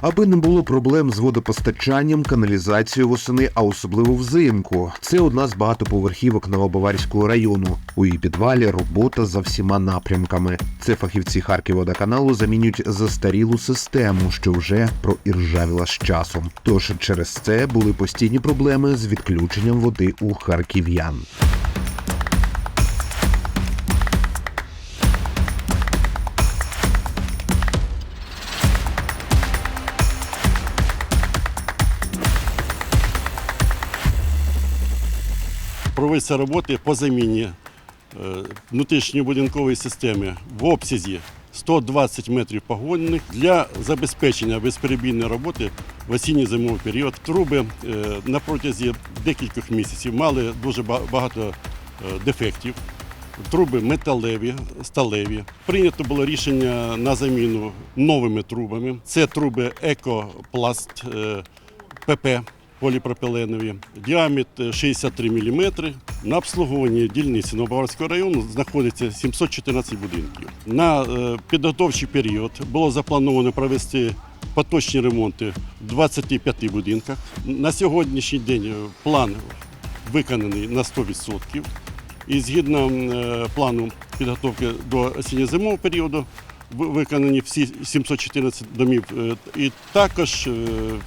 Аби не було проблем з водопостачанням, каналізацією восени, а особливо взимку. Це одна з багатоповерхівок Новобаварського району. У її підвалі робота за всіма напрямками. Це фахівці Харківводоканалу замінюють застарілу систему, що вже проіржавіла з часом. Тож через це були постійні проблеми з відключенням води у харків'ян. Проводяться роботи по заміні е, внутрішньобудинкової системи в обсязі 120 метрів погодних для забезпечення безперебійної роботи в осінньо-зимовий період. Труби е, на протязі декількох місяців мали дуже багато е, дефектів. Труби металеві, сталеві. Прийнято було рішення на заміну новими трубами. Це труби Екопласт ПП поліпропиленові, діаметр 63 мм. На обслуговуванні дільниці Новобаварського району знаходиться 714 будинків. На е, підготовчий період було заплановано провести поточні ремонти в 25 будинках. На сьогоднішній день е, план виконаний на 100%. І згідно е, плану підготовки до осінньо-зимового періоду виконані всі 714 домів. е, І також е,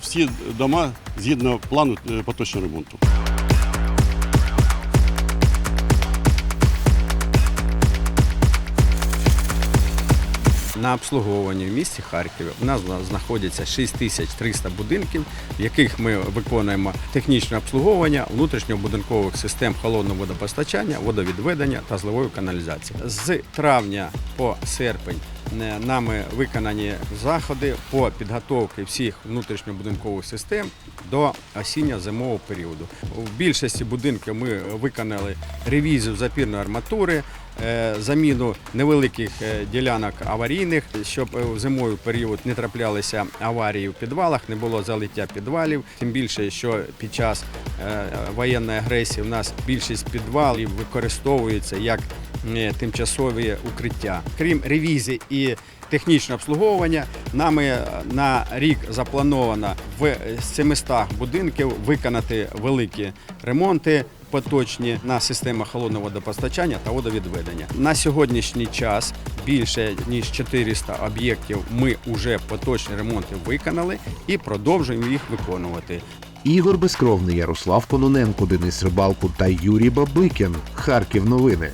всі дома згідно плану е, поточного ремонту. На обслуговуванні в місті Харкові у нас знаходиться 6300 будинків, в яких ми виконуємо технічне обслуговування внутрішньобудинкових систем холодного водопостачання, водовідведення та зливої каналізації. З травня по серпень нами виконані заходи по підготовці всіх внутрішньобудинкових систем до осінньо-зимового періоду. В більшості будинків ми виконали ревізію запірної арматури, е, заміну невеликих е, ділянок аварійних, щоб е, в зимовий період не траплялися аварії в підвалах, не було залиття підвалів. Тим більше, що під час е, воєнної агресії в нас більшість підвалів використовується як е, тимчасові укриття. Крім ревізії і технічне обслуговування, нами е, на рік заплановано в 700 будинків виконати великі ремонти. Поточні на системах холодного водопостачання та водовідведення на сьогоднішній час більше ніж 400 об'єктів. Ми вже поточні ремонти виконали і продовжуємо їх виконувати. Ігор Безкровний, Ярослав Кононенко, Денис Рибалко та Юрій Бабикін. Харків новини.